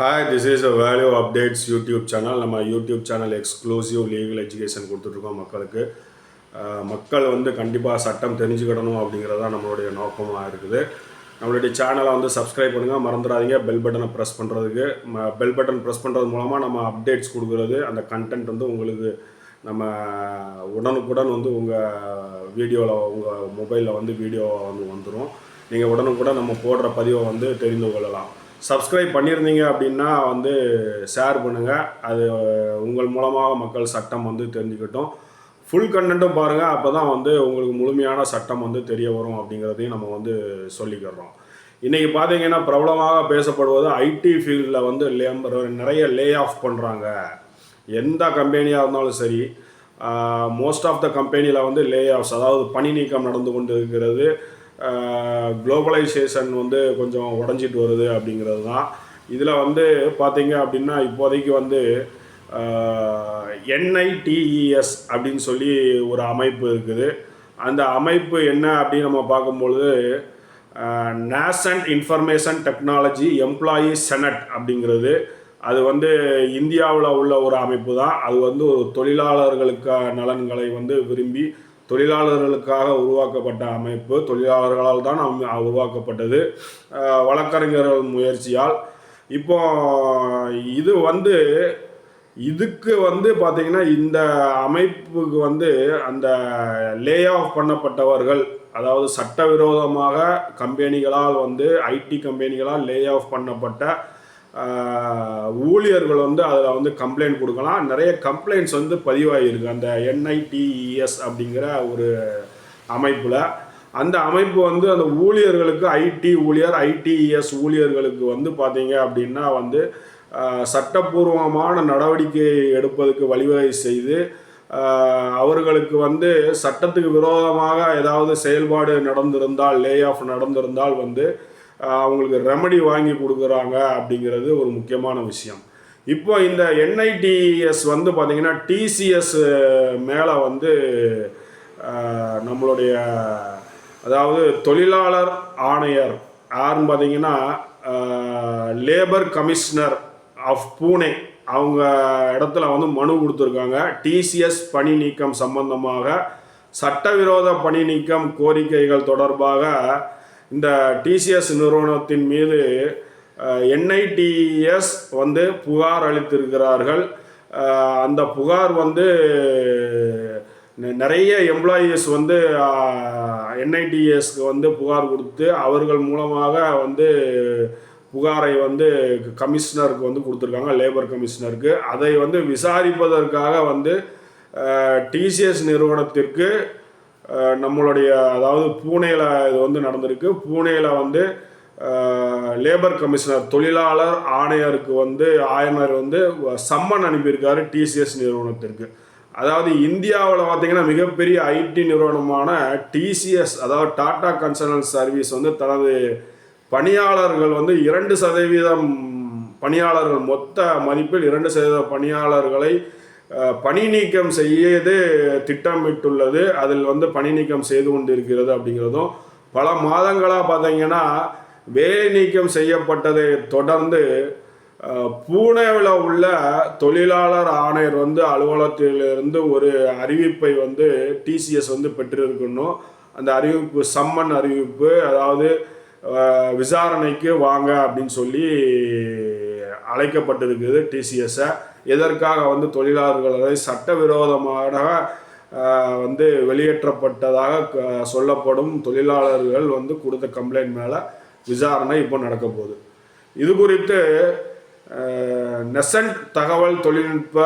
Hi this is a value updates YouTube channel நம்ம YouTube channel exclusive legal education கொடுத்துட்ருக்கோம் மக்களுக்கு. மக்கள் வந்து கண்டிப்பாக சட்டம் தெரிஞ்சுக்கிடணும் அப்படிங்கிறது தான் நம்மளுடைய நோக்கமாக இருக்குது. நம்மளுடைய சேனலை வந்து சப்ஸ்கிரைப் பண்ணுங்கள் மறந்துடாதீங்க. பெல் பட்டனை ப்ரெஸ் பண்ணுறதுக்கு பெல் பட்டன் ப்ரெஸ் பண்ணுறது மூலமாக நம்ம அப்டேட்ஸ் கொடுக்குறது அந்த கண்டென்ட் வந்து உங்களுக்கு நம்ம உடனுக்குடன் வந்து உங்கள் வீடியோவில் உங்கள் மொபைலில் வந்து வீடியோ வந்து வந்துடும் நீங்கள் உடனுக்குடன் நம்ம போடுற பதிவை வந்து தெரிந்து கொள்ளலாம். சப்ஸ்கிரைப் பண்ணியிருந்தீங்க அப்படின்னா வந்து ஷேர் பண்ணுங்கள் அது உங்கள் மூலமாக மக்கள் சட்டம் வந்து தெரிஞ்சுக்கிட்டோம். ஃபுல் கண்டென்ட்டும் பாருங்கள் அப்போ தான் வந்து உங்களுக்கு முழுமையான சட்டம் வந்து தெரிய வரும் அப்படிங்கிறதையும் நம்ம வந்து சொல்லிக்கிறோம். இன்றைக்கி பார்த்தீங்கன்னா பிரபலமாக பேசப்படுவது ஐடி ஃபீல்டில் வந்து லேம்பர் நிறைய லே ஆஃப் பண்ணுறாங்க எந்த கம்பெனியாக இருந்தாலும் சரி மோஸ்ட் ஆஃப் த கம்பெனியில் வந்து லே ஆஃப்ஸ் அதாவது பணி நீக்கம் நடந்து கொண்டு இருக்கிறது குளோபலைசேஷன் வந்து கொஞ்சம் உடஞ்சிட்டு வருது அப்படிங்கிறது தான். இதில் வந்து பார்த்தீங்க அப்படின்னா இப்போதைக்கு வந்து என்ஐடிஇஎஸ் அப்படின்னு சொல்லி ஒரு அமைப்பு இருக்குது. அந்த அமைப்பு என்ன அப்படின்னு நம்ம பார்க்கும்பொழுது nation information technology employee senate அப்படிங்கிறது. அது வந்து இந்தியாவில் உள்ள ஒரு அமைப்பு தான். அது வந்து ஒரு தொழிலாளர்களுக்கான நலன்களை வந்து விரும்பி தொழிலாளர்களுக்காக உருவாக்கப்பட்ட அமைப்பு தொழிலாளர்களால் தான் உருவாக்கப்பட்டது. வழக்கறிஞர்கள் முயற்சியால். இப்போ இது வந்து இதுக்கு வந்து பார்த்தீங்கன்னா இந்த அமைப்புக்கு வந்து அந்த லே ஆஃப் பண்ணப்பட்டவர்கள் அதாவது சட்டவிரோதமாக கம்பெனிகளால் வந்து ஐடி கம்பெனிகளால் லே ஆஃப் பண்ணப்பட்ட ஊழியர்கள் வந்து அதில் வந்து கம்ப்ளைண்ட் கொடுக்கலாம். நிறைய கம்ப்ளைண்ட்ஸ் வந்து பதிவாகிருக்கு அந்த என்ஐடிஇஎஸ் அப்படிங்கிற ஒரு அமைப்பில். அந்த அமைப்பு வந்து அந்த ஊழியர்களுக்கு ஐடி ஊழியர் ஐடிஇஎஸ் ஊழியர்களுக்கு வந்து பார்த்தீங்க அப்படின்னா வந்து சட்டப்பூர்வமான நடவடிக்கை எடுப்பதற்கு வழிவகை செய்து அவர்களுக்கு வந்து சட்டத்துக்கு விரோதமாக ஏதாவது செயல்பாடு நடந்திருந்தால் லே ஆஃப் நடந்திருந்தால் வந்து அவங்களுக்கு ரெமடி வாங்கி கொடுக்குறாங்க அப்படிங்கிறது ஒரு முக்கியமான விஷயம். இப்போ இந்த என்ஐடிஎஸ் வந்து பார்த்திங்கன்னா டிசிஎஸ் மேலே வந்து நம்மளுடைய அதாவது தொழிலாளர் ஆணையர் யாருன்னு பார்த்தீங்கன்னா லேபர் கமிஷனர் ஆஃப் பூனே அவங்க இடத்துல வந்து மனு கொடுத்துருக்காங்க. டிசிஎஸ் பணி நீக்கம் சம்பந்தமாக சட்டவிரோத பணி நீக்கம் கோரிக்கைகள் தொடர்பாக இந்த டிசிஎஸ் நிறுவனத்தின் மீது என்ஐடிஎஸ் வந்து புகார் அளித்திருக்கிறார்கள். அந்த புகார் வந்து நெ- நிறைய எம்ப்ளாயீஸ் வந்து என்ஐடிஎஸ்க்கு வந்து புகார் கொடுத்து அவர்கள் மூலமாக வந்து புகாரை வந்து கமிஷனருக்கு வந்து கொடுத்துருக்காங்க லேபர் கமிஷனருக்கு. அதை வந்து விசாரிப்பதற்காக வந்து டிசிஎஸ் நிறுவனத்திற்கு நம்மளுடைய அதாவது பூனேல இது வந்து நடந்திருக்கு. பூனேல வந்து லேபர் கமிஷனர் தொழிலாளர் ஆணையருக்கு வந்து ஆயனர் வந்து சம்மன் அனுப்பியிருக்காரு டிசிஎஸ் நிறுவனத்திற்கு. அதாவது இந்தியாவில் பார்த்தீங்கன்னா மிகப்பெரிய ஐடி நிறுவனமான டிசிஎஸ் அதாவது டாடா கன்சல்டன்ட் சர்வீஸ் வந்து தனது பணியாளர்கள் வந்து இரண்டு சதவீதம் பணியாளர்கள் மொத்த மதிப்பில் இரண்டு சதவீத பணியாளர்களை பணி நீக்கம் செய்யது திட்டமிட்டுள்ளது. அதில் வந்து பணி நீக்கம் செய்து கொண்டிருக்கிறது அப்படிங்கிறதும் பல மாதங்களாக பார்த்தீங்கன்னா வேலை நீக்கம் செய்யப்பட்டதை தொடர்ந்து பூனேவில் உள்ள தொழிலாளர் ஆணையர் வந்து அலுவலகத்திலிருந்து ஒரு அறிவிப்பை வந்து டிசிஎஸ் வந்து பெற்றிருக்கணும். அந்த அறிவிப்பு சம்மன் அறிவிப்பு அதாவது விசாரணைக்கு வாங்க அப்படின்னு சொல்லி அழைக்கப்பட்டிருக்குது டிசிஎஸ்ஸை எதற்காக வந்து தொழிலாளர்களை சட்டவிரோதமாக வந்து வெளியேற்றப்பட்டதாக சொல்லப்படும் தொழிலாளர்கள் வந்து கொடுத்த கம்ப்ளைண்ட் மேலே விசாரணை இப்போ நடக்க போகுது. இது குறித்து நெசன்ட் தகவல் தொழில்நுட்ப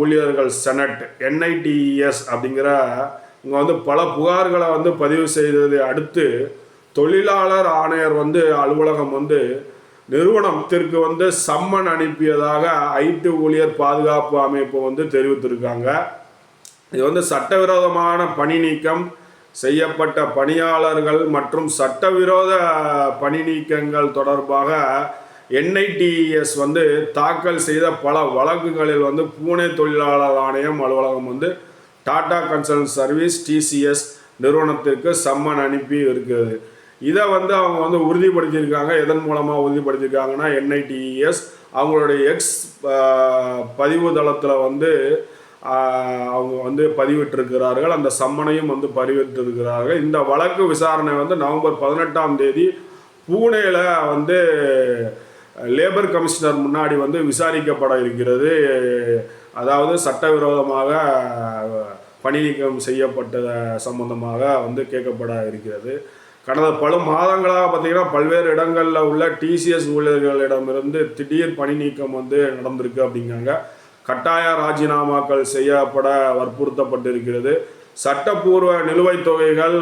ஊழியர்கள் செனட் என்ஐடிஎஸ் அப்படிங்கிற இங்கே வந்து பல புகார்களை வந்து பதிவு செய்ததை அடுத்து தொழிலாளர் ஆணையர் வந்து அலுவலகம் வந்து நிறுவனத்திற்கு வந்து சம்மன் அனுப்பியதாக ஐடி ஊழியர் பாதுகாப்பு அமைப்பு வந்து தெரிவித்திருக்காங்க. இது வந்து சட்டவிரோதமான பணி நீக்கம் செய்யப்பட்ட பணியாளர்கள் மற்றும் சட்டவிரோத பணி நீக்கங்கள் தொடர்பாக என்ஐடிஎஸ் வந்து தாக்கல் செய்த பல வழக்குகளில் வந்து பூனே தொழிலாளர் ஆணையம் அலுவலகம் வந்து டாடா கன்சல்ட் சர்வீஸ் டிசிஎஸ் நிறுவனத்திற்கு சம்மன் அனுப்பி இருக்கிறது. இதை வந்து அவங்க வந்து உறுதிப்படுத்தியிருக்காங்க. எதன் மூலமாக உறுதிப்படுத்தியிருக்காங்கன்னா என்ஐடிஎஸ் அவங்களுடைய எக்ஸ் பதிவு தளத்தில் வந்து அவங்க வந்து பதிவிட்டிருக்கிறார்கள். அந்த சம்மனையும் வந்து பதிவிட்டிருக்கிறார்கள். இந்த வழக்கு விசாரணை வந்து நவம்பர் பதினெட்டாம் தேதி பூனேல வந்து லேபர் கமிஷனர் முன்னாடி வந்து விசாரிக்கப்பட இருக்கிறது. அதாவது சட்டவிரோதமாக பணி நீக்கம் செய்யப்பட்ட சம்பந்தமாக வந்து கேட்கப்பட இருக்கிறது. கடந்த பல மாதங்களாக பார்த்தீங்கன்னா பல்வேறு இடங்களில் உள்ள டிசிஎஸ் ஊழியர்களிடமிருந்து திடீர் பணி நீக்கம் வந்து நடந்திருக்கு அப்படிங்காங்க கட்டாய ராஜினாமாக்கள் செய்யப்பட வற்புறுத்தப்பட்டிருக்கிறது. சட்டப்பூர்வ நிலுவைத் தொகைகள்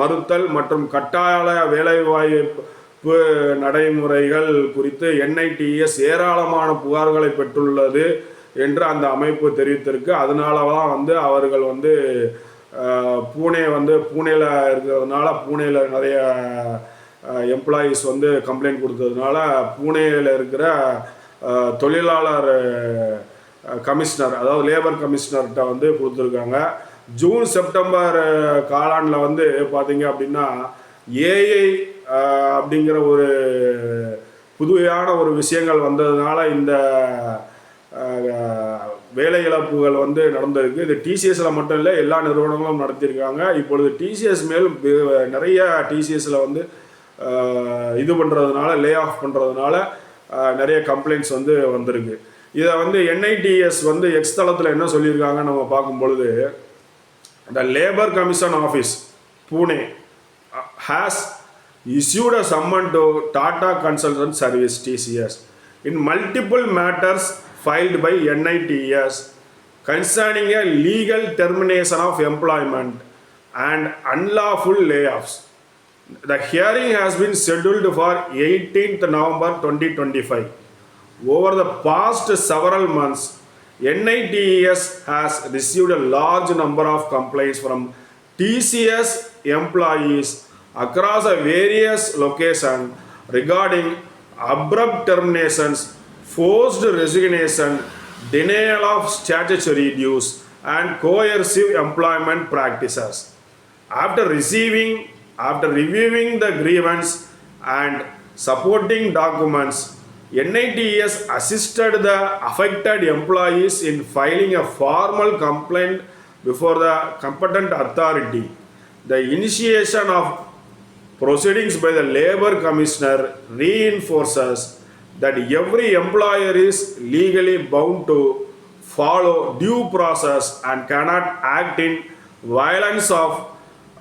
மறுத்தல் மற்றும் கட்டாய வேலைவாய்ப்பு நடைமுறைகள் குறித்து என்ஐடிஎஸ் ஏராளமான புகார்களை பெற்றுள்ளது என்று அந்த அமைப்பு தெரிவித்திருக்கு. அதனால தான் வந்து அவர்கள் வந்து பூனே வந்து பூனேல இருக்கிறதுனால பூனேல நிறைய எம்ப்ளாயீஸ் வந்து கம்ப்ளைண்ட் கொடுத்ததுனால பூனேல இருக்கிற தொழிலாளர் கமிஷனர் அதாவது லேபர் கமிஷனர்கிட்ட வந்து கொடுத்துருக்காங்க. ஜூன் செப்டம்பர் காலாண்டில் வந்து பார்த்தீங்க அப்படின்னா ஏஐ அப்படிங்கிற ஒரு புதுமையான ஒரு விஷயங்கள் வந்ததுனால இந்த வேலை இழப்புகள் வந்து நடந்திருக்கு. இது டிசிஎஸ்ல மட்டும் இல்லை எல்லா நிறுவனங்களும் நடத்தியிருக்காங்க. இப்பொழுது டிசிஎஸ் மேலும் நிறைய டிசிஎஸ்ல வந்து இது பண்ணுறதுனால லே ஆஃப் பண்ணுறதுனால நிறைய கம்ப்ளைண்ட்ஸ் வந்து வந்திருக்கு. இதை வந்து என்ஐடிஎஸ் வந்து எக்ஸ் தளத்தில் என்ன சொல்லியிருக்காங்க நம்ம பார்க்கும் பொழுது the labour commission office Pune uh, has issued a summon to tata consultant service tcs in multiple matters filed by nits concerning a legal termination of employment and unlawful layoffs. The hearing has been scheduled for 18th november 2025 over the past several months, NITES has received a large number of complaints from TCS employees across various locations regarding abrupt terminations, forced resignation, denial of statutory dues, and coercive employment practices. After receiving, after reviewing the grievance and supporting documents, NITS assisted the affected employees in filing a formal complaint before the competent authority. The initiation of proceedings by the labor commissioner reinforces that every employer is legally bound to follow due process and cannot act in violence of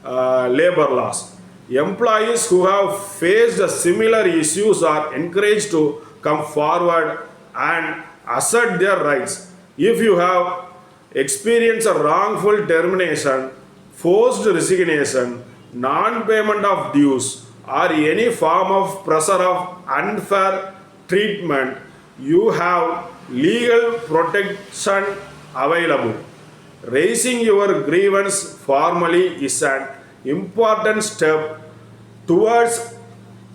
uh, labor laws. Employees who have faced similar issues are encouraged to come forward and assert their rights. If you have experienced a wrongful termination, forced resignation, non payment of dues, or any form of pressure of unfair treatment, you have legal protection available. Raising your grievance formally is an important step towards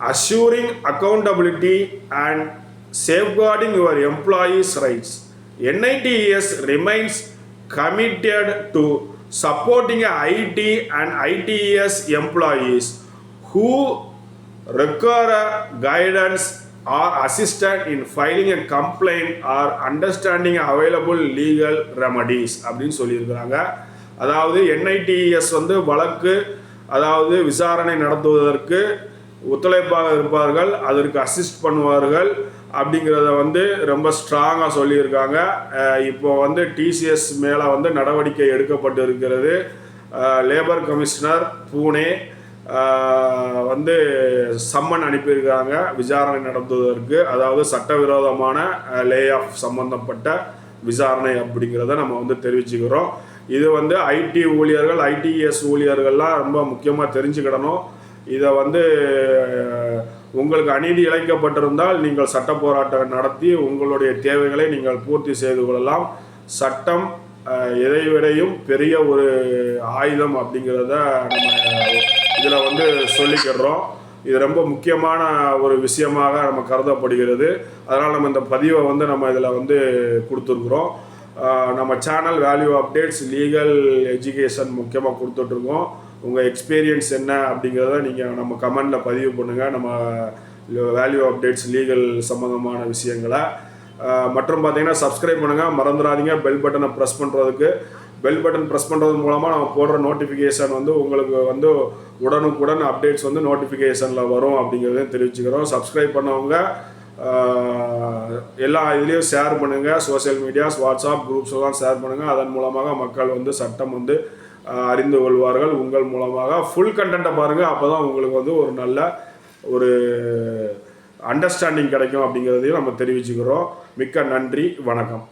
assuring accountability and safeguarding your employees' rights. NITES remains committed to supporting IT and ITES employees who require guidance or assistance in filing a complaint or understanding available legal remedies அப்படின்னு சொல்லியிருக்கிறாங்க. அதாவது என்ஐடிஎஸ் வந்து வழக்கு அதாவது விசாரணை நடத்துவதற்கு ஒத்துழைப்பாக இருப்பார்கள் அதற்கு அசிஸ்ட் பண்ணுவார்கள் அப்படிங்கிறத வந்து ரொம்ப ஸ்ட்ராங்காக சொல்லியிருக்காங்க. இப்போ வந்து டிசிஎஸ் மேலே வந்து நடவடிக்கை எடுக்கப்பட்டு இருக்கிறது லேபர் கமிஷனர் பூனே வந்து சம்மன் அனுப்பியிருக்காங்க. விசாரணை நடத்துவதற்கு அதாவது சட்டவிரோதமான லே ஆஃப் சம்பந்தப்பட்ட விசாரணை அப்படிங்கிறத நம்ம வந்து தெரிவிச்சுக்கிறோம். இது வந்து ஐடி ஊழியர்கள் ஐடிஎஸ் ஊழியர்கள்லாம் ரொம்ப முக்கியமாக தெரிஞ்சுக்கிடணும். இதை வந்து உங்களுக்கு அநீதி இழைக்கப்பட்டிருந்தால் நீங்கள் சட்ட போராட்டம் நடத்தி உங்களுடைய தேவைகளை நீங்கள் பூர்த்தி செய்து கொள்ளலாம். சட்டம் அஹ், எதை விடையும் பெரிய ஒரு ஆயுதம் அப்படிங்கிறத நம்ம இதில் வந்து சொல்லிக்கிறோம் இது ரொம்ப முக்கியமான ஒரு விஷயமாக நம்ம கருதப்படுகிறது. அதனால் நம்ம இந்த பதிவை வந்து நம்ம இதில் வந்து கொடுத்துருக்குறோம். நம்ம channel value updates legal education முக்கியமாக கொடுத்துட்ருக்கோம். உங்கள் எக்ஸ்பீரியன்ஸ் என்ன அப்படிங்கிறத நீங்கள் நம்ம கமெண்டில் பதிவு பண்ணுங்கள் நம்ம வேல்யூ அப்டேட்ஸ் லீகல் சம்மந்தமான விஷயங்களை. மற்றும் பார்த்தீங்கன்னா சப்ஸ்கிரைப் பண்ணுங்கள் மறந்துடாதீங்க. பெல் பட்டனை ப்ரெஸ் பண்ணுறதுக்கு பெல் பட்டன் ப்ரெஸ் பண்ணுறது மூலமாக நம்ம போடுற நோட்டிஃபிகேஷன் வந்து உங்களுக்கு வந்து உடனுக்குடன் அப்டேட்ஸ் வந்து நோட்டிஃபிகேஷனில் வரும் அப்படிங்கிறதையும் தெரிவிச்சுக்கிறோம். சப்ஸ்கிரைப் பண்ணவங்க எல்லா இதுலேயும் ஷேர் பண்ணுங்கள் சோஷியல் மீடியாஸ் வாட்ஸ்அப் குரூப்ஸ் எல்லாம் ஷேர் பண்ணுங்கள் அதன் மூலமாக மக்கள் வந்து சட்டம் வந்து அறிந்து கொள்வார்கள். உங்கள் மூலமாக ஃபுல் கண்டென்ட்டை பாருங்கள் அப்போ தான் உங்களுக்கு வந்து ஒரு நல்ல ஒரு அண்டர்ஸ்டாண்டிங் கிடைக்கும் அப்படிங்கிறதையும் நம்ம தெரிவிச்சுக்கிறோம். மிக்க நன்றி. வணக்கம்.